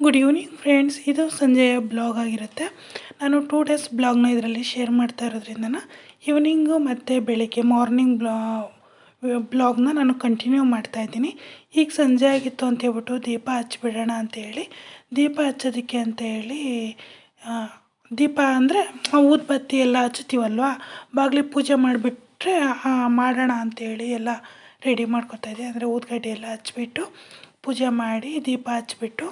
Good evening friends ಇದು ಸಂಜೆಯ blog ಆಗಿರುತ್ತೆ. ನಾನು ಟೂ ಡೇಸ್ ಬ್ಲಾಗ್ನ ಇದರಲ್ಲಿ ಶೇರ್ ಮಾಡ್ತಾ ಇರೋದ್ರಿಂದ ಈವ್ನಿಂಗು ಮತ್ತು ಬೆಳಿಗ್ಗೆ ಮಾರ್ನಿಂಗ್ ಬ್ಲಾ, ಬ್ಲಾಗ್ನ ನಾನು ಕಂಟಿನ್ಯೂ ಮಾಡ್ತಾ ಇದ್ದೀನಿ. ಈಗ ಸಂಜೆ ಆಗಿತ್ತು ಅಂತ ಹೇಳ್ಬಿಟ್ಟು ದೀಪ ಹಚ್ಚಿಬಿಡೋಣ ಅಂತೇಳಿ ದೀಪ ಹಚ್ಚೋದಕ್ಕೆ ಅಂತ ಹೇಳಿ ದೀಪ ಅಂದರೆ ಊದ್ಬತ್ತಿ ಎಲ್ಲ ಹಚ್ತೀವಲ್ವ ಬಾಗಿಲಿ ಪೂಜೆ ಮಾಡಿಬಿಟ್ರೆ ಮಾಡೋಣ ಅಂತೇಳಿ ಎಲ್ಲ ರೆಡಿ ಮಾಡ್ಕೊತಾ ಇದ್ದೆ. ಅಂದರೆ ಊದ್ಗಡ್ಡೆ ಎಲ್ಲ ಹಚ್ಬಿಟ್ಟು ಪೂಜೆ ಮಾಡಿ ದೀಪ ಹಚ್ಬಿಟ್ಟು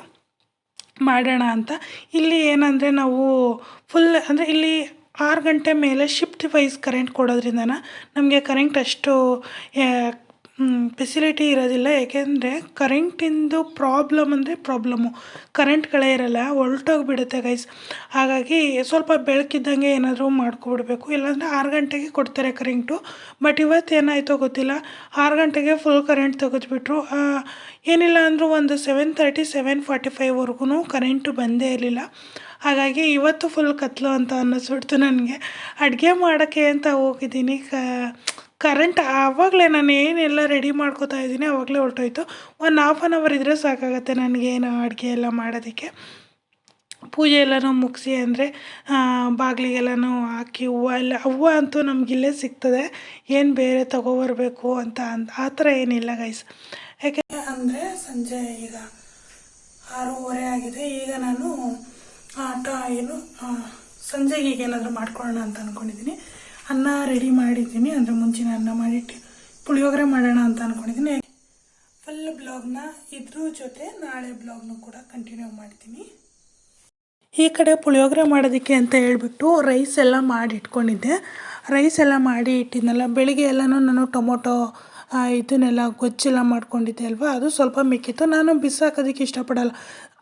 ಮಾಡೋಣ ಅಂತ. ಇಲ್ಲಿ ಏನಂದರೆ ನಾವು ಫುಲ್ ಅಂದರೆ ಇಲ್ಲಿ ಆರು ಗಂಟೆ ಮೇಲೆ ಶಿಫ್ಟ್ ವೈಸ್ ಕರೆಂಟ್ ಕೊಡೋದ್ರಿಂದ ನಮಗೆ ಕರೆಂಟ್ ಅಷ್ಟು ಫೆಸಿಲಿಟಿ ಇರೋದಿಲ್ಲ. ಏಕೆಂದರೆ ಕರೆಂಟಿಂದು ಪ್ರಾಬ್ಲಮ್ ಅಂದರೆ ಪ್ರಾಬ್ಲಮ್ಮು ಕರೆಂಟ್ಗಳೇ ಇರಲ್ಲ, ಹೊರ್ಟೋಗ್ಬಿಡುತ್ತೆ ಗೈಸ್ ಹಾಗಾಗಿ ಸ್ವಲ್ಪ ಬೆಳಕಿದ್ದಂಗೆ ಏನಾದರೂ ಮಾಡ್ಕೊಬಿಡ್ಬೇಕು. ಇಲ್ಲಾಂದರೆ ಆರು ಗಂಟೆಗೆ ಕೊಡ್ತಾರೆ ಕರೆಂಟು ಬಟ್ ಇವತ್ತು ಏನಾಯಿತೋ ಗೊತ್ತಿಲ್ಲ. ಆರು ಗಂಟೆಗೆ ಫುಲ್ ಕರೆಂಟ್ ತೆಗೆದ್ಬಿಟ್ರು. ಏನಿಲ್ಲ ಅಂದರೂ ಒಂದು ಸೆವೆನ್ ತರ್ಟಿ ಸೆವೆನ್ ಫಾರ್ಟಿ ಫೈವ್ವರೆಗೂ ಕರೆಂಟು ಬಂದೇ ಇರಲಿಲ್ಲ. ಹಾಗಾಗಿ ಇವತ್ತು ಫುಲ್ ಕತ್ಲು ಅಂತ ಅನ್ನಿಸ್ಬಿಡ್ತು ನನಗೆ. ಅಡುಗೆ ಮಾಡೋಕ್ಕೆ ಅಂತ ಹೋಗಿದ್ದೀನಿ. ಕ ಕರೆಂಟ್ ಆವಾಗಲೇ ನಾನು ಏನೆಲ್ಲ ರೆಡಿ ಮಾಡ್ಕೋತಾ ಇದ್ದೀನಿ ಆವಾಗಲೇ ಹೊರಟೋಯ್ತು. ಒಂದು ಹಾಫ್ ಆನ್ ಅವರ್ ಇದ್ದರೆ ಸಾಕಾಗತ್ತೆ ನನಗೇನು ಅಡುಗೆ ಎಲ್ಲ ಮಾಡೋದಕ್ಕೆ. ಪೂಜೆ ಎಲ್ಲನೂ ಮುಗಿಸಿ ಅಂದರೆ ಬಾಗಿಲಿಗೆಲ್ಲನೂ ಹಾಕಿ ಹೂವು ಎಲ್ಲ, ಹೂವು ಅಂತೂ ನಮಗಿಲ್ಲೇ ಸಿಗ್ತದೆ. ಏನು ಬೇರೆ ತಗೊಬರ್ಬೇಕು ಅಂತ ಅಂದ್, ಆ ಥರ ಏನಿಲ್ಲ ಗೈಸ್ ಯಾಕೆ ಅಂದರೆ ಸಂಜೆ ಈಗ ಆರೂವರೆ ಆಗಿದೆ. ಈಗ ನಾನು ಆಟ ಏನು ಸಂಜೆಗೆ ಈಗ ಏನಾದರೂ ಮಾಡ್ಕೊಳ್ಳೋಣ ಅಂತ ಅಂದ್ಕೊಂಡಿದ್ದೀನಿ ಅನ್ನ ರೆಡಿ ಮಾಡಿದ್ದೀನಿ. ಅಂದರೆ ಮುಂಚಿನ ಅನ್ನ ಮಾಡಿಟ್ಟು ಪುಳಿಯೋಗರೆ ಮಾಡೋಣ ಅಂತ ಅಂದ್ಕೊಂಡಿದ್ದೀನಿ ಫುಲ್ ಬ್ಲಾಗ್ನ ಇದ್ರ ಜೊತೆ ನಾಳೆ ಬ್ಲಾಗ್ನು ಕೂಡ ಕಂಟಿನ್ಯೂ ಮಾಡ್ತೀನಿ. ಈ ಕಡೆ ಪುಳಿಯೋಗರೆ ಮಾಡೋದಕ್ಕೆ ಅಂತ ಹೇಳ್ಬಿಟ್ಟು ರೈಸ್ ಎಲ್ಲ ಮಾಡಿ ಇಟ್ಕೊಂಡಿದ್ದೆ. ರೈಸ್ ಎಲ್ಲ ಮಾಡಿ ಇಟ್ಟಿದ್ನಲ್ಲ, ಬೆಳಿಗ್ಗೆ ಎಲ್ಲನೂ ನಾನು ಟೊಮೊಟೊ ಇದನ್ನೆಲ್ಲ ಗೊಜ್ಜೆಲ್ಲ ಮಾಡ್ಕೊಂಡಿದ್ದೆ ಅಲ್ವಾ? ಅದು ಸ್ವಲ್ಪ ಮಿಕ್ಕಿತ್ತು. ನಾನು ಬಿಸಾಕೋದಕ್ಕೆ ಇಷ್ಟಪಡಲ್ಲ.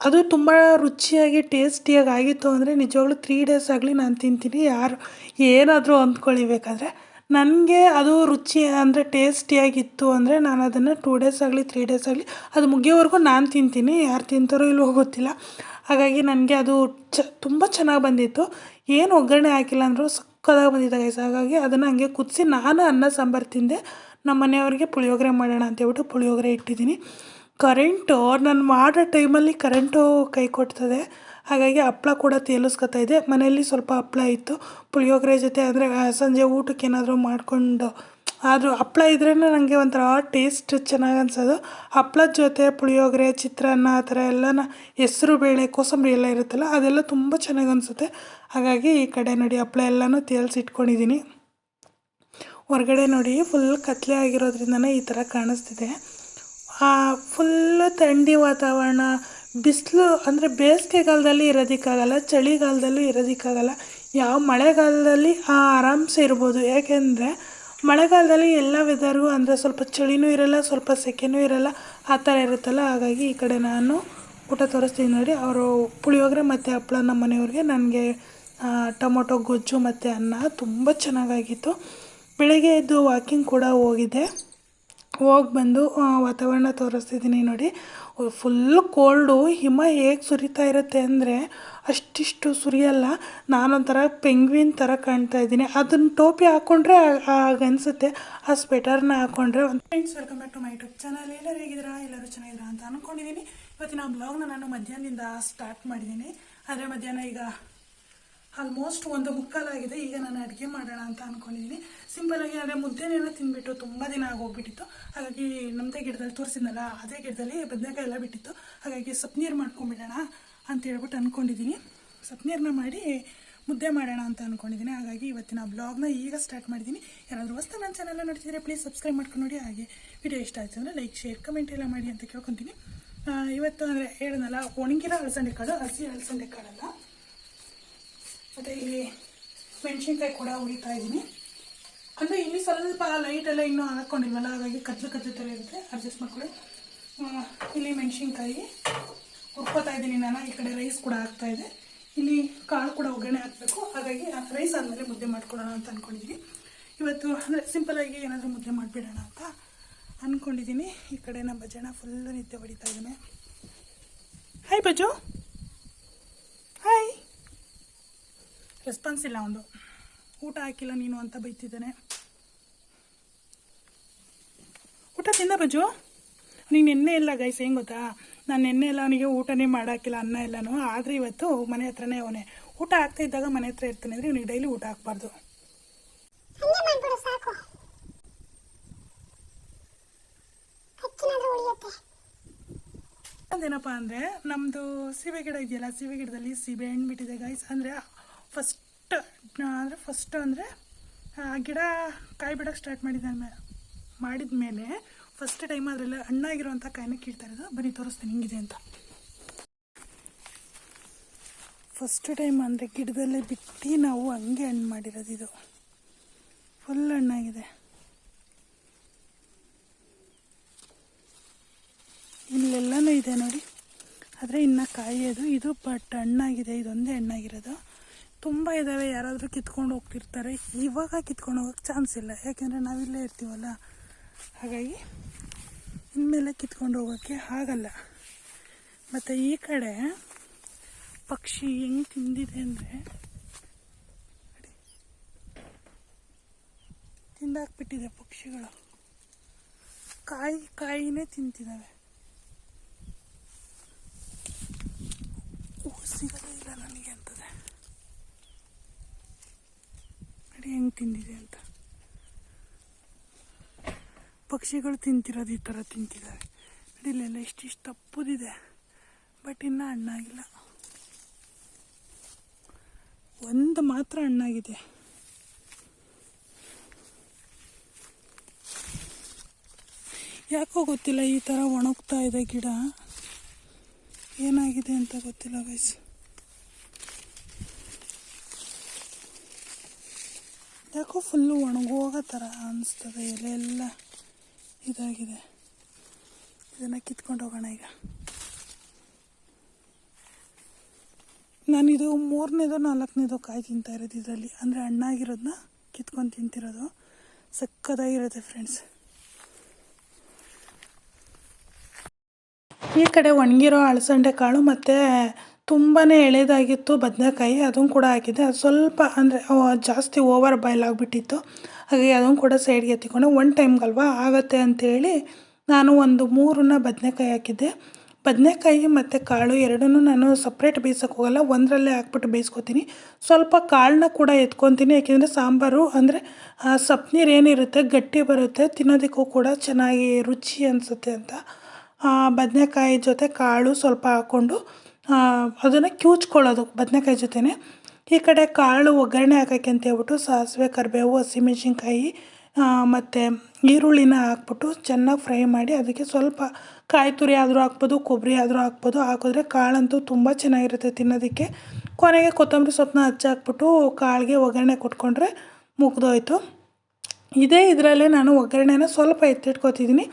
ಅದು ತುಂಬ ರುಚಿಯಾಗಿ, ಟೇಸ್ಟಿಯಾಗಿ ಆಗಿತ್ತು ಅಂದರೆ ನಿಜವಾಗ್ಲೂ ತ್ರೀ ಡೇಸ್ ಆಗಲಿ ನಾನು ತಿಂತೀನಿ. ಯಾರು, ಏನಾದರೂ ಅಂದ್ಕೊಳ್ಳಿ ಬೇಕಾದರೆ ನನಗೆ ಅದು ರುಚಿ ಅಂದರೆ ಟೇಸ್ಟಿಯಾಗಿತ್ತು ಅಂದರೆ ನಾನು ಅದನ್ನು ಟೂ ಡೇಸ್ ಆಗಲಿ ತ್ರೀ ಡೇಸ್ ಆಗಲಿ ಅದು ಮುಗಿಯೋವರೆಗೂ ನಾನು ತಿಂತೀನಿ. ಯಾರು ತಿಂತಾರೋ ಇಲ್ವೋ ಗೊತ್ತಿಲ್ಲ. ಹಾಗಾಗಿ ನನಗೆ ಅದು ಚ, ತುಂಬ ಚೆನ್ನಾಗಿ ಬಂದಿತ್ತು. ಏನು ಒಗ್ಗರಣೆ ಹಾಕಿಲ್ಲ ಅಂದರೂ ಸಕ್ಕತ್ತಾಗಿ ಬಂದಿದ್ದ ಗೈಸ್ ಹಾಗಾಗಿ ಅದನ್ನು ಹಂಗೆ ಕುದಿಸಿ ನಾನು ಅನ್ನ ಸಾಂಬಾರು ತಿಂದೆ. ನಮ್ಮ ಮನೆಯವ್ರಿಗೆ ಪುಳಿಯೋಗರೆ ಮಾಡೋಣ ಅಂತೇಳ್ಬಿಟ್ಟು ಪುಳಿಯೋಗರೆ ಇಟ್ಟಿದ್ದೀನಿ. ಕರೆಂಟು ನಾನು ಮಾಡೋ ಟೈಮಲ್ಲಿ ಕರೆಂಟು ಕೈ ಕೊಡ್ತದೆ. ಹಾಗಾಗಿ ಹಪ್ಳ ಕೂಡ ತೇಲಿಸ್ಕೊತಾ ಇದೆ ಮನೆಯಲ್ಲಿ ಸ್ವಲ್ಪ ಹಪ್ಳ ಇತ್ತು. ಪುಳಿಯೋಗರೆ ಜೊತೆ ಅಂದರೆ ಸಂಜೆ ಊಟಕ್ಕೆ ಏನಾದರೂ ಮಾಡಿಕೊಂಡು, ಆದರೂ ಹಪ್ಳ ಇದ್ರೇ ನನಗೆ ಒಂಥರ ಟೇಸ್ಟ್ ಚೆನ್ನಾಗಿ ಅನ್ಸೋದು. ಹಪ್ಳದ ಜೊತೆ ಪುಳಿಯೋಗರೆ, ಚಿತ್ರಾನ್ನ, ಆ ಥರ ಎಲ್ಲನ ಹೆಸರು, ಬೇಳೆ, ಕೋಸಂಬರಿ ಎಲ್ಲ ಇರುತ್ತಲ್ಲ, ಅದೆಲ್ಲ ತುಂಬ ಚೆನ್ನಾಗಿ ಅನಿಸುತ್ತೆ. ಹಾಗಾಗಿ ಈ ಕಡೆ ನೋಡಿ ಹಪ್ಳ ಎಲ್ಲನೂ ತೇಲ್ಸಿ ಇಟ್ಕೊಂಡಿದ್ದೀನಿ ಹೊರಗಡೆ ನೋಡಿ ಫುಲ್ ಕತ್ಲೆ ಆಗಿರೋದ್ರಿಂದನೇ ಈ ಥರ ಕಾಣಿಸ್ತಿದೆ. ಫುಲ್ಲು ಥಂಡಿ ವಾತಾವರಣ, ಬಿಸಿಲು ಅಂದರೆ ಬೇಸಿಗೆಗಾಲದಲ್ಲಿ ಇರೋದಕ್ಕಾಗಲ್ಲ, ಚಳಿಗಾಲದಲ್ಲೂ ಇರೋದಕ್ಕಾಗಲ್ಲ, ಯಾವ ಮಳೆಗಾಲದಲ್ಲಿ ಆರಾಮ್ಸೆ ಇರ್ಬೋದು. ಯಾಕೆಂದರೆ ಮಳೆಗಾಲದಲ್ಲಿ ಎಲ್ಲ ವೆದರು ಅಂದರೆ ಸ್ವಲ್ಪ ಚಳಿನೂ ಇರಲ್ಲ, ಸ್ವಲ್ಪ ಸೆಕೆನೂ ಇರಲ್ಲ, ಆ ಥರ ಇರುತ್ತಲ್ಲ. ಹಾಗಾಗಿ ಈ ಕಡೆ ನಾನು ಊಟ ತೋರಿಸ್ತೀನಿ ನೋಡಿ. ಅವರು ಪುಳಿಯೋಗರೆ ಮತ್ತು ಹಪ್ಪಳ ನಮ್ಮ ಮನೆಯವ್ರಿಗೆ. ನನಗೆ ಟೊಮೊಟೊ, ಗೊಜ್ಜು ಮತ್ತು ಅನ್ನ ತುಂಬ ಚೆನ್ನಾಗಾಗಿತ್ತು. ಬೆಳಗ್ಗೆ ಎದ್ದು ವಾಕಿಂಗ್ ಕೂಡ ಹೋಗಿದ್ದೆ. ಹೋಗಿ ಬಂದು ವಾತಾವರಣ ತೋರಿಸ್ತಿದ್ದೀನಿ ನೋಡಿ. ಫುಲ್ಲು ಕೋಲ್ಡು ಹಿಮ ಹೇಗೆ ಸುರಿತಾ ಇರುತ್ತೆ ಅಂದರೆ ಅಷ್ಟಿಷ್ಟು ಸುರಿಯಲ್ಲ. ನಾನೊಂಥರ ಪೆಂಗ್ವಿನ್ ಥರ ಕಾಣ್ತಾ ಇದ್ದೀನಿ. ಅದನ್ನ ಟೋಪಿ ಹಾಕ್ಕೊಂಡ್ರೆ ಅನಿಸುತ್ತೆ. ಆ ಸ್ವೆಟರ್ನ ಹಾಕ್ಕೊಂಡ್ರೆ ಒಂದು friends welcome back to my YouTube channel ಎಲ್ಲರೂ ಹೇಗಿದ್ದೀರಾ? ಎಲ್ಲರೂ ಚೆನ್ನಾಗಿದ್ದೀರಾ ಅಂತ ಅಂದ್ಕೊಂಡಿದ್ದೀನಿ ಇವತ್ತಿನ ಬ್ಲಾಗ್ನ ನಾನು ಮಧ್ಯಾಹ್ನದಿಂದ ಸ್ಟಾರ್ಟ್ ಮಾಡಿದ್ದೀನಿ ಆದರೆ ಮಧ್ಯಾಹ್ನ ಈಗ ಆಲ್ಮೋಸ್ಟ್ ಒಂದು ಮುಕ್ಕಾಲಾಗಿದೆ ಈಗ ನಾನು ಅಡುಗೆ ಮಾಡೋಣ ಅಂತ ಅಂದ್ಕೊಂಡಿದ್ದೀನಿ ಆಗಿ ಅಂದರೆ ಮುದ್ದೆನೆಲ್ಲ ತಿಂದ್ಬಿಟ್ಟು ತುಂಬ ದಿನ ಆಗೋಗ್ಬಿಟ್ಟಿತ್ತು. ಹಾಗಾಗಿ ನಮ್ಮದೇ ಗಿಡದಲ್ಲಿ ತೋರಿಸಿದ್ನಲ್ಲ, ಅದೇ ಗಿಡದಲ್ಲಿ ಬದನೆಕಾಯಿ ಎಲ್ಲ ಬಿಟ್ಟಿತ್ತು. ಹಾಗಾಗಿ ಸಪ್ನೀರು ಮಾಡ್ಕೊಂಬಿಡೋಣ ಅಂತ ಹೇಳ್ಬಿಟ್ಟು ಅಂದ್ಕೊಂಡಿದ್ದೀನಿ ಸಪ್ನೀರನ್ನ ಮಾಡಿ ಮುದ್ದೆ ಮಾಡೋಣ ಅಂತ ಅಂದ್ಕೊಂಡಿದ್ದೀನಿ ಹಾಗಾಗಿ ಇವತ್ತಿನ ಬ್ಲಾಗ್ನ ಈಗ ಸ್ಟಾರ್ಟ್ ಮಾಡಿದ್ದೀನಿ ಯಾರಾದರೂ ಹೊಸ್ತು ನನ್ನ ಚಾನಲ್ನ ನೋಡ್ತಿದ್ರೆ ಪ್ಲೀಸ್ ಸಬ್ಸ್ಕ್ರೈಬ್ ಮಾಡ್ಕೊಂಡು ನೋಡಿ. ಹಾಗೆ ವಿಡಿಯೋ ಇಷ್ಟ ಆಯಿತು ಅಂದರೆ ಲೈಕ್ ಶೇರ್ ಕಮೆಂಟ್ ಎಲ್ಲ ಮಾಡಿ ಅಂತ ಕೇಳ್ಕೊತೀನಿ. ಇವತ್ತು ಅಂದರೆ ಹೇಳಿದ್ನಲ್ಲ ಒಣಗಿರೋ ಅಲಸಂಡೆ ಕಾಳು, ಹಸಿ ಅಲಸಂಡೆ ಕಾಳಲ್ಲ. ಮತ್ತು ಇಲ್ಲಿ ಮೆಣಸಿನ್ಕಾಯಿ ಕೂಡ ಹುರಿತಾ ಇದ್ದೀನಿ. ಅಂದರೆ ಇಲ್ಲಿ ಸ್ವಲ್ಪ ಲೈಟ್ ಎಲ್ಲ ಇನ್ನೂ ಹಾಕ್ಕೊಂಡಿಲ್ವಲ್ಲ ಹಾಗಾಗಿ ಕತ್ಲು ಕತ್ಲು ಥರ ಇರುತ್ತೆ. ಅಡ್ಜಸ್ಟ್ ಮಾಡ್ಕೊಳ್ಳಿ. ಇಲ್ಲಿ ಮೆಣಸಿನ್ಕಾಯಿ ಹುರ್ಕೋತಾ ಇದ್ದೀನಿ ನಾನು. ಈ ಕಡೆ ರೈಸ್ ಕೂಡ ಹಾಕ್ತಾ ಇದೆ. ಇಲ್ಲಿ ಕಾಳು ಕೂಡ ಒಗ್ಗರಣೆ ಹಾಕಬೇಕು. ಹಾಗಾಗಿ ರೈಸ್ ಆದಮೇಲೆ ಮುದ್ದೆ ಮಾಡ್ಕೊಡೋಣ ಅಂತ ಅಂದ್ಕೊಂಡಿದ್ದೀನಿ ಇವತ್ತು ಅಂದರೆ ಸಿಂಪಲಾಗಿ ಏನಾದರೂ ಮುದ್ದೆ ಮಾಡಿಬಿಡೋಣ ಅಂತ ಅಂದ್ಕೊಂಡಿದ್ದೀನಿ ಈ ಕಡೆ ನಮ್ಮ ಭಜನ ಫುಲ್ ನಿದ್ದೆ ಹೊಡಿತಾ ಇದ್ದಾನೆ. ಹಾಯ್ ಬಜು ಹಾಯ್ ರೆಸ್ಪಾನ್ಸ್ ಇಲ್ಲ ಒಂದು. ಊಟ ಹಾಕಿಲ್ಲ ನೀನು ಅಂತ ಬೈತಿದ್ದಾನೆ. ಊಟ ತಿಂದ ಬಜ್ಜು ನೀನು ಎಣ್ಣೆ ಇಲ್ಲ ಗೈಸ್ ಹೆಂಗೆ ಗೊತ್ತಾ? ನಾನು ನೆನ್ನೆ ಎಲ್ಲ ಅವನಿಗೆ ಊಟನೇ ಮಾಡೋಕ್ಕಿಲ್ಲ ಅನ್ನ ಎಲ್ಲನೂ. ಆದರೆ ಇವತ್ತು ಮನೆ ಹತ್ರನೇ ಅವನೇ. ಊಟ ಆಗ್ತಾ ಇದ್ದಾಗ ಮನೆ ಹತ್ರ ಇರ್ತಾನೆ ಅಂದರೆ ಇವನಿಗೆ ಡೈಲಿ ಊಟ ಹಾಕ್ಬಾರ್ದು. ಅದೇನಪ್ಪ ಅಂದರೆ ನಮ್ಮದು ಸೀಬೆ ಗಿಡ ಇದೆಯಲ್ಲ ಸೀಬೆ ಗಿಡದಲ್ಲಿ ಸೀಬೆ ಹಣ್ಣು ಬಿಟ್ಟಿದೆ ಗೈಸ್ ಅಂದರೆ ಫಸ್ಟ್ ಅಂದರೆ ಫಸ್ಟ್ ಅಂದರೆ ಗಿಡ ಕಾಯಿ ಬಿಡೋಕ್ಕೆ ಸ್ಟಾರ್ಟ್ ಮಾಡಿದ ಮಾಡಿದ ಮೇಲೆ ಫಸ್ಟ್ ಟೈಮ್ ಅದರಲ್ಲಿ ಹಣ್ಣಾಗಿರುವಂಥ ಕಾಯಿನ ಕೀಳ್ತಾ ಇರೋದು. ಬನ್ನಿ, ತೋರಿಸ್ತೀನಿ ಹಿಂಗಿದೆ ಅಂತ. ಫಸ್ಟ್ ಟೈಮ್ ಅಂದರೆ ಗಿಡದಲ್ಲೇ ಬಿಟ್ಟು ನಾವು ಹಂಗೆ ಹಣ್ಣು ಮಾಡಿರೋದು ಇದು. ಫುಲ್ ಹಣ್ಣಾಗಿದೆ. ಇಲ್ಲೆಲ್ಲನೂ ಇದೆ ನೋಡಿ. ಆದರೆ ಇನ್ನು ಕಾಯೋದು. ಇದು ಬಟ್ ಹಣ್ಣಾಗಿದೆ. ಇದೊಂದೇ ಹಣ್ಣಾಗಿರೋದು. ತುಂಬ ಇದ್ದಾವೆ ಯಾರಾದರೂ ಕಿತ್ಕೊಂಡು ಹೋಗ್ತಿರ್ತಾರೆ. ಇವಾಗ ಕಿತ್ಕೊಂಡು ಹೋಗೋಕ್ಕೆ ಚಾನ್ಸ್ ಇಲ್ಲ. ಯಾಕೆಂದರೆ ನಾವಿಲ್ಲೇ ಇರ್ತೀವಲ್ಲ. ಹಾಗಾಗಿ ಇನ್ಮೇಲೆ ಕಿತ್ಕೊಂಡು ಹೋಗೋಕ್ಕೆ ಆಗಲ್ಲ. ಮತ್ತು ಈ ಕಡೆ ಪಕ್ಷಿ ಹೆಂಗೆ ತಿಂದಿದೆ ಅಂದರೆ ತಿಂದಾಕ್ಬಿಟ್ಟಿದೆ ಪಕ್ಷಿಗಳು. ಕಾಯಿ ಕಾಯಿನೇ ತಿಂತಿದ್ದಾವೆ ಹೂ ಸಿಗೋದೇ ಇಲ್ಲ ನನಗೆ ಅಂತದೆ ನೋಡಿ ಹೆಂಗೆ ತಿಂದಿದೆ ಅಂತ ಪಕ್ಷಿಗಳು ತಿಂತಿರೋದು ಈ ಥರ ತಿಂತಿದ್ದಾವೆ ಇಲ್ಲೆಲ್ಲ ಇಷ್ಟಿಷ್ಟು ತಪ್ಪುದಿದೆ. ಬಟ್ ಇನ್ನೂ ಹಣ್ಣಾಗಿಲ್ಲ. ಒಂದು ಮಾತ್ರ ಹಣ್ಣಾಗಿದೆ. ಯಾಕೋ ಗೊತ್ತಿಲ್ಲ ಈ ಥರ ಒಣಗ್ತಾ ಇದೆ ಗಿಡ. ಏನಾಗಿದೆ ಅಂತ ಗೊತ್ತಿಲ್ಲ ಗೈಸ್ ಯಾಕೋ ಫುಲ್ಲು ಒಣಗೋಗೋ ಥರ ಅನಿಸ್ತದೆ ಎಲೆ ಎಲ್ಲ ಇದಾಗಿದೆ. ಇದನ್ನು ಕಿತ್ಕೊಂಡು ಹೋಗೋಣ ಈಗ. ನಾನಿದು ಮೂರನೇದು, ನಾಲ್ಕನೇದು ಕಾಯಿ ತಿಂತಾ ಇರೋದು ಇದರಲ್ಲಿ. ಅಂದರೆ ಹಣ್ಣಾಗಿರೋದನ್ನ ಕಿತ್ಕೊಂಡು ತಿಂತಿರೋದು. ಸಕ್ಕದಾಗಿರುತ್ತೆ ಫ್ರೆಂಡ್ಸ್ ಈ ಕಡೆ ಒಣಗಿರೋ ಅಳಸಂಡೆ ಕಾಳು ಮತ್ತು ತುಂಬಾ ಎಳೆದಾಗಿತ್ತು ಬದನೆಕಾಯಿ, ಅದನ್ನು ಕೂಡ ಹಾಕಿದ್ದೆ. ಅದು ಸ್ವಲ್ಪ ಅಂದರೆ ಜಾಸ್ತಿ ಓವರ್ ಬಾಯ್ಲ್ ಆಗಿಬಿಟ್ಟಿತ್ತು. ಹಾಗಾಗಿ ಅದನ್ನು ಕೂಡ ಸೈಡ್ಗೆ ಎತ್ತಿಕೊಂಡು ಒನ್ ಟೈಮ್ಗಲ್ವಾ ಆಗುತ್ತೆ ಅಂಥೇಳಿ ನಾನು ಒಂದು ಮೂರನ್ನ ಬದನೆಕಾಯಿ ಹಾಕಿದ್ದೆ. ಬದನೆಕಾಯಿ ಮತ್ತು ಕಾಳು ಎರಡನ್ನೂ ನಾನು ಸಪ್ರೇಟ್ ಬೇಯಿಸೋಕೆ ಹೋಗಲ್ಲ, ಒಂದರಲ್ಲೇ ಹಾಕ್ಬಿಟ್ಟು ಬೇಯಿಸ್ಕೊತೀನಿ. ಸ್ವಲ್ಪ ಕಾಳನ್ನ ಕೂಡ ಎತ್ಕೊತೀನಿ, ಯಾಕೆಂದರೆ ಸಾಂಬಾರು ಅಂದರೆ ಸಪ್ನೀರು ಏನಿರುತ್ತೆ, ಗಟ್ಟಿ ಬರುತ್ತೆ, ತಿನ್ನೋದಕ್ಕೂ ಕೂಡ ಚೆನ್ನಾಗಿ ರುಚಿ ಅನಿಸುತ್ತೆ ಅಂತ. ಬದನೆಕಾಯಿ ಜೊತೆ ಕಾಳು ಸ್ವಲ್ಪ ಹಾಕ್ಕೊಂಡು ಅದನ್ನು ಕಿವುಚ್ಕೊಳ್ಳೋದು ಬದನೆಕಾಯಿ ಜೊತೆನೇ. ಈ ಕಡೆ ಕಾಳು ಒಗ್ಗರಣೆ ಹಾಕೋಕ್ಕೆ ಅಂತ ಹೇಳ್ಬಿಟ್ಟು ಸಾಸಿವೆ, ಕರಿಬೇವು, ಹಸಿಮೆಣ್ಸಿನ್ಕಾಯಿ ಮತ್ತು ಈರುಳ್ಳಿನ ಹಾಕ್ಬಿಟ್ಟು ಚೆನ್ನಾಗಿ ಫ್ರೈ ಮಾಡಿ ಅದಕ್ಕೆ ಸ್ವಲ್ಪ ಕಾಯಿ ತುರಿ ಆದರೂ ಹಾಕ್ಬೋದು, ಕೊಬ್ಬರಿ ಆದರೂ ಹಾಕ್ಬೋದು. ಹಾಕಿದ್ರೆ ಕಾಳಂತೂ ತುಂಬ ಚೆನ್ನಾಗಿರುತ್ತೆ ತಿನ್ನೋದಕ್ಕೆ. ಕೊನೆಗೆ ಕೊತ್ತಂಬರಿ ಸೊಪ್ಪನ್ನ ಹಚ್ಚಾಕ್ಬಿಟ್ಟು ಕಾಳಿಗೆ ಒಗ್ಗರಣೆ ಕೊಟ್ಕೊಂಡ್ರೆ ಮುಗ್ದೋಯ್ತು. ಇದೇ ಇದರಲ್ಲೇ ನಾನು ಒಗ್ಗರಣೆನ ಸ್ವಲ್ಪ ಎತ್ತಿಟ್ಕೊತಿದ್ದೀನಿ.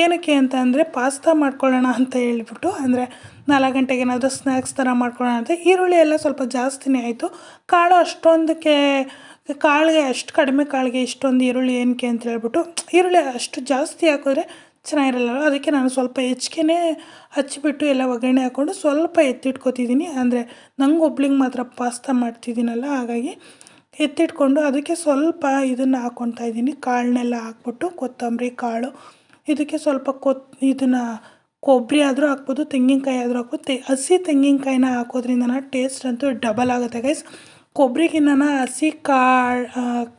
ಏನಕ್ಕೆ ಅಂತ ಅಂದರೆ ಪಾಸ್ತಾ ಮಾಡ್ಕೊಳ್ಳೋಣ ಅಂತ ಹೇಳ್ಬಿಟ್ಟು, ಅಂದರೆ ನಾಲ್ಕು ಗಂಟೆಗೆ ಏನಾದರೂ ಸ್ನ್ಯಾಕ್ಸ್ ಥರ ಮಾಡ್ಕೊಳ್ಳೋಣ ಅಂತ. ಈರುಳ್ಳಿ ಎಲ್ಲ ಸ್ವಲ್ಪ ಜಾಸ್ತಿನೇ ಆಯಿತು. ಕಾಳು ಅಷ್ಟೊಂದಕ್ಕೆ, ಕಾಳಿಗೆ ಅಷ್ಟು ಕಡಿಮೆ ಕಾಳಿಗೆ ಇಷ್ಟೊಂದು ಈರುಳ್ಳಿ ಏನಕ್ಕೆ ಅಂತ ಹೇಳ್ಬಿಟ್ಟು, ಈರುಳ್ಳಿ ಅಷ್ಟು ಜಾಸ್ತಿ ಹಾಕಿದ್ರೆ ಚೆನ್ನಾಗಿರಲ್ಲ. ಅದಕ್ಕೆ ನಾನು ಸ್ವಲ್ಪ ಹೆಚ್ಚಿಗೆ ಹಚ್ಚಿಬಿಟ್ಟು ಎಲ್ಲ ಒಗ್ಗರಣೆ ಹಾಕ್ಕೊಂಡು ಸ್ವಲ್ಪ ಎತ್ತಿಟ್ಕೊತಿದ್ದೀನಿ. ಅಂದರೆ ನಂಗೆ ಒಬ್ಳಿಗೆ ಮಾತ್ರ ಪಾಸ್ತಾ ಮಾಡ್ತಿದ್ದೀನಲ್ಲ, ಹಾಗಾಗಿ ಎತ್ತಿಟ್ಕೊಂಡು ಅದಕ್ಕೆ ಸ್ವಲ್ಪ ಇದನ್ನು ಹಾಕ್ಕೊತಾ ಇದ್ದೀನಿ. ಕಾಳನ್ನೆಲ್ಲ ಹಾಕ್ಬಿಟ್ಟು ಕೊತ್ತಂಬರಿ, ಕಾಳು, ಇದಕ್ಕೆ ಸ್ವಲ್ಪ ಕೊತ್, ಇದನ್ನು ಕೊಬ್ಬರಿ ಆದರೂ ಹಾಕ್ಬೋದು, ತೆಂಗಿನಕಾಯಿ ಆದರೂ ಹಾಕ್ಬೋದು. ತೆ ಹಸಿ ತೆಂಗಿನಕಾಯಿನ ಹಾಕೋದ್ರಿಂದನ ಟೇಸ್ಟ್ ಅಂತೂ ಡಬಲ್ ಆಗುತ್ತೆ ಗೈಸ್ ಕೊಬ್ಬರಿಗಿನ್ನ ಹಸಿ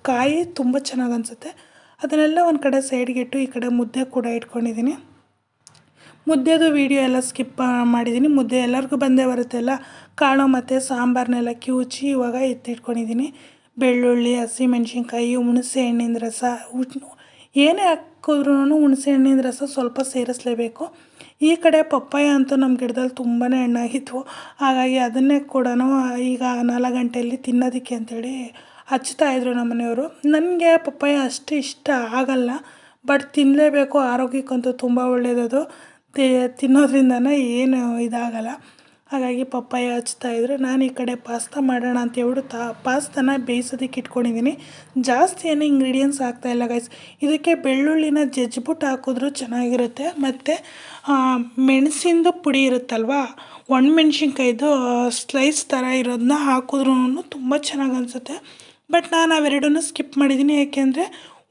ಕಾಯಿ ತುಂಬ ಚೆನ್ನಾಗಿ ಅನಿಸುತ್ತೆ. ಅದನ್ನೆಲ್ಲ ಒಂದು ಕಡೆ ಸೈಡ್ಗೆ ಇಟ್ಟು ಈ ಕಡೆ ಮುದ್ದೆ ಕೂಡ ಇಟ್ಕೊಂಡಿದ್ದೀನಿ ಮುದ್ದೆದು ವೀಡಿಯೋ ಎಲ್ಲ ಸ್ಕಿಪ್ ಮಾಡಿದ್ದೀನಿ ಮುದ್ದೆ ಎಲ್ಲರಿಗೂ ಬಂದೇ ಬರುತ್ತೆಲ್ಲ ಕಾಳು ಮತ್ತು ಸಾಂಬಾರನ್ನೆಲ್ಲ ಕಿವುಚಿ ಇವಾಗ ಎತ್ತಿಟ್ಕೊಂಡಿದ್ದೀನಿ ಬೆಳ್ಳುಳ್ಳಿ ಹಸಿಮೆಣ್ಸಿನ್ಕಾಯಿ ಹುಣಸೆ ಹಣ್ಣಿನ ರಸ ಏನೇ ಹಾಕಿದ್ರು ಹುಣಸೆ ಹಣ್ಣಿನ ರಸ ಸ್ವಲ್ಪ ಸೇರಿಸ್ಲೇಬೇಕು. ಈ ಕಡೆ ಪಪ್ಪಾಯ ಅಂತೂ ನಮ್ಮ ಗಿಡದಲ್ಲಿ ತುಂಬಾ ಹಣ್ಣಾಗಿದ್ವು ಹಾಗಾಗಿ ಅದನ್ನೇ ಕೂಡ ಈಗ ನಾಲ್ಕು ಗಂಟೆಯಲ್ಲಿ ತಿನ್ನೋದಕ್ಕೆ ಅಂತೇಳಿ ಹಚ್ತಾಯಿದ್ರು ನಮ್ಮ ಮನೆಯವರು. ನನಗೆ ಪಪ್ಪಾಯ ಅಷ್ಟು ಇಷ್ಟ ಆಗಲ್ಲ, ಬಟ್ ತಿನ್ನಲೇಬೇಕು. ಆರೋಗ್ಯಕ್ಕಂತೂ ತುಂಬ ಒಳ್ಳೆಯದದು ತಿನ್ನೋದ್ರಿಂದನೇ ಏನು ಇದಾಗಲ್ಲ. ಹಾಗಾಗಿ ಪಪ್ಪಾಯ ಹಚ್ತಾ ಇದ್ದರು ನಾನು ಈ ಕಡೆ ಪಾಸ್ತಾ ಮಾಡೋಣ ಅಂತ ಹೇಳ್ಬಿಟ್ಟು ತಾ, ಪಾಸ್ತಾನ ಬೇಯಿಸೋದಕ್ಕೆ ಇಟ್ಕೊಂಡಿದ್ದೀನಿ. ಜಾಸ್ತಿ ಏನು ಇಂಗ್ರೀಡಿಯೆಂಟ್ಸ್ ಹಾಕ್ತಾಯಿಲ್ಲ ಗೈಸ್ ಇದಕ್ಕೆ ಬೆಳ್ಳುಳ್ಳಿನ ಜಜ್ಜಿಬಿಟ್ಟು ಹಾಕಿದ್ರೂ ಚೆನ್ನಾಗಿರುತ್ತೆ. ಮತ್ತು ಮೆಣಸಿಂದು ಪುಡಿ ಇರುತ್ತಲ್ವ? ಒಣಮೆಣ್ಸಿನ್ಕಾಯ್ದು ಸ್ಲೈಸ್ ಥರ ಇರೋದನ್ನ ಹಾಕಿದ್ರೂ ತುಂಬ ಚೆನ್ನಾಗಿ ಅನಿಸುತ್ತೆ. ಬಟ್ ನಾನು ಅವೆರಡನ್ನೂ ಸ್ಕಿಪ್ ಮಾಡಿದ್ದೀನಿ. ಏಕೆಂದರೆ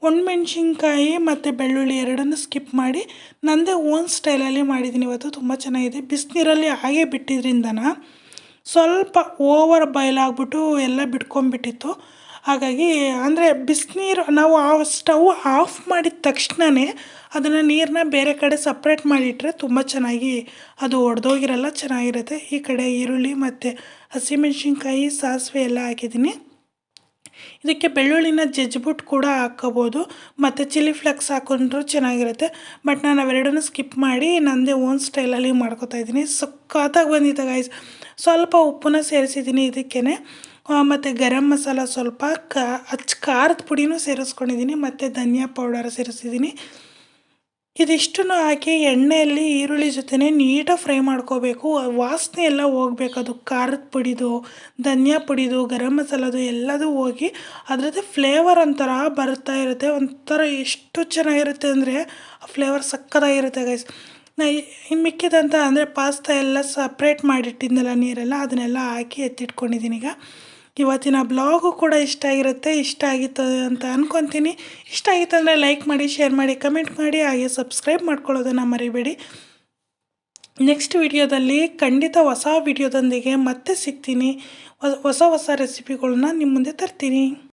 ಒಣಮೆಣ್ಸಿನ್ಕಾಯಿ ಮತ್ತು ಬೆಳ್ಳುಳ್ಳಿ ಎರಡನ್ನೂ ಸ್ಕಿಪ್ ಮಾಡಿ ನನ್ನದೇ ಓನ್ ಸ್ಟೈಲಲ್ಲಿ ಮಾಡಿದ್ದೀನಿ ಇವತ್ತು, ತುಂಬ ಚೆನ್ನಾಗಿದೆ. ಬಿಸಿನೀರಲ್ಲಿ ಹಾಗೆ ಬಿಟ್ಟಿದ್ರಿಂದನ, ಸ್ವಲ್ಪ ಓವರ್ ಬಾಯ್ಲ್ ಆಗಿಬಿಟ್ಟು ಎಲ್ಲ ಬಿಟ್ಕೊಂಡ್ಬಿಟ್ಟಿತ್ತು. ಹಾಗಾಗಿ ಅಂದರೆ ಬಿಸಿನೀರು ನಾವು ಆ ಸ್ಟವ್ ಆಫ್ ಮಾಡಿದ ತಕ್ಷಣವೇ ಅದನ್ನು ನೀರನ್ನ ಬೇರೆ ಕಡೆ ಸಪ್ರೇಟ್ ಮಾಡಿಟ್ರೆ ತುಂಬ ಚೆನ್ನಾಗಿ ಅದು ಒಡೆದೋಗಿರಲ್ಲ, ಚೆನ್ನಾಗಿರುತ್ತೆ. ಈ ಕಡೆ ಈರುಳ್ಳಿ ಮತ್ತು ಹಸಿಮೆಣ್ಸಿನ್ಕಾಯಿ, ಸಾಸಿವೆ ಎಲ್ಲ ಹಾಕಿದ್ದೀನಿ. ಇದಕ್ಕೆ ಬೆಳ್ಳುಳ್ಳಿನ ಜಜ್ಜಿಬಿಟ್ಟು ಕೂಡ ಹಾಕ್ಕೋಬೋದು ಮತ್ತು ಚಿಲ್ಲಿ ಫ್ಲೆಕ್ಸ್ ಹಾಕೊಂಡ್ರೂ ಚೆನ್ನಾಗಿರುತ್ತೆ. ಬಟ್ ನಾನು ಅವೆರಡನ್ನೂ ಸ್ಕಿಪ್ ಮಾಡಿ ನನ್ನದೇ ಓನ್ ಸ್ಟೈಲಲ್ಲಿ ಮಾಡ್ಕೋತಾ ಇದ್ದೀನಿ. ಸಖತ್ತಾಗಿ ಬಂದಿತ್ತು ಗೈಸ್ ಸ್ವಲ್ಪ ಉಪ್ಪನ್ನ ಸೇರಿಸಿದ್ದೀನಿ ಇದಕ್ಕೇ ಮತ್ತು ಗರಂ ಮಸಾಲ ಸ್ವಲ್ಪ, ಕ ಅಚ್ಚ ಖಾರದ ಪುಡಿನೂ ಸೇರಿಸ್ಕೊಂಡಿದ್ದೀನಿ, ಮತ್ತು ಧನಿಯಾ ಪೌಡರ್ ಸೇರಿಸಿದ್ದೀನಿ. ಇದಿಷ್ಟನ್ನು ಹಾಕಿ ಎಣ್ಣೆಯಲ್ಲಿ ಈರುಳ್ಳಿ ಜೊತೆನೆ ನೀಟಾಗಿ ಫ್ರೈ ಮಾಡ್ಕೋಬೇಕು. ವಾಸನೆ ಎಲ್ಲ ಹೋಗ್ಬೇಕು. ಅದು ಖಾರದ ಪುಡಿದು, ಧನಿಯಾ ಪುಡಿದು, ಗರಂ ಮಸಾಲದು ಎಲ್ಲದು ಹೋಗಿ ಅದರದ್ದು ಫ್ಲೇವರ್ ಒಂಥರ ಬರ್ತಾ ಇರುತ್ತೆ. ಒಂಥರ ಎಷ್ಟು ಚೆನ್ನಾಗಿರುತ್ತೆ ಅಂದರೆ ಆ ಫ್ಲೇವರ್ ಸಕ್ಕತ್ತಾಗಿರುತ್ತೆ ಗೈಸ್ ನಾ ಇನ್ನು ಮಿಕ್ಕಿದಂತ ಅಂದರೆ ಪಾಸ್ತಾ ಎಲ್ಲ ಸಪ್ರೇಟ್ ಮಾಡಿಟ್ಟಿದ್ನಲ್ಲ ನೀರೆಲ್ಲ, ಅದನ್ನೆಲ್ಲ ಹಾಕಿ ಎತ್ತಿಟ್ಕೊಂಡಿದ್ದೀನಿ ಈಗ. ಇವತ್ತಿನ ಬ್ಲಾಗು ಕೂಡ ಇಷ್ಟ ಆಗಿರುತ್ತೆ, ಇಷ್ಟ ಆಗಿತ್ತು ಅಂತ ಅಂದ್ಕೊತೀನಿ ಇಷ್ಟ ಆಗಿತ್ತು ಅಂದರೆ ಲೈಕ್ ಮಾಡಿ ಶೇರ್ ಮಾಡಿ ಕಮೆಂಟ್ ಮಾಡಿ, ಹಾಗೆ ಸಬ್ಸ್ಕ್ರೈಬ್ ಮಾಡ್ಕೊಳ್ಳೋದನ್ನು ಮರಿಬೇಡಿ. ನೆಕ್ಸ್ಟ್ ವಿಡಿಯೋದಲ್ಲಿ ಖಂಡಿತ ಹೊಸ ವಿಡಿಯೋದೊಂದಿಗೆ ಮತ್ತೆ ಸಿಗ್ತೀನಿ. ಹೊಸ ಹೊಸ ರೆಸಿಪಿಗಳನ್ನ ನಿಮ್ಮ ಮುಂದೆ ತರ್ತೀನಿ.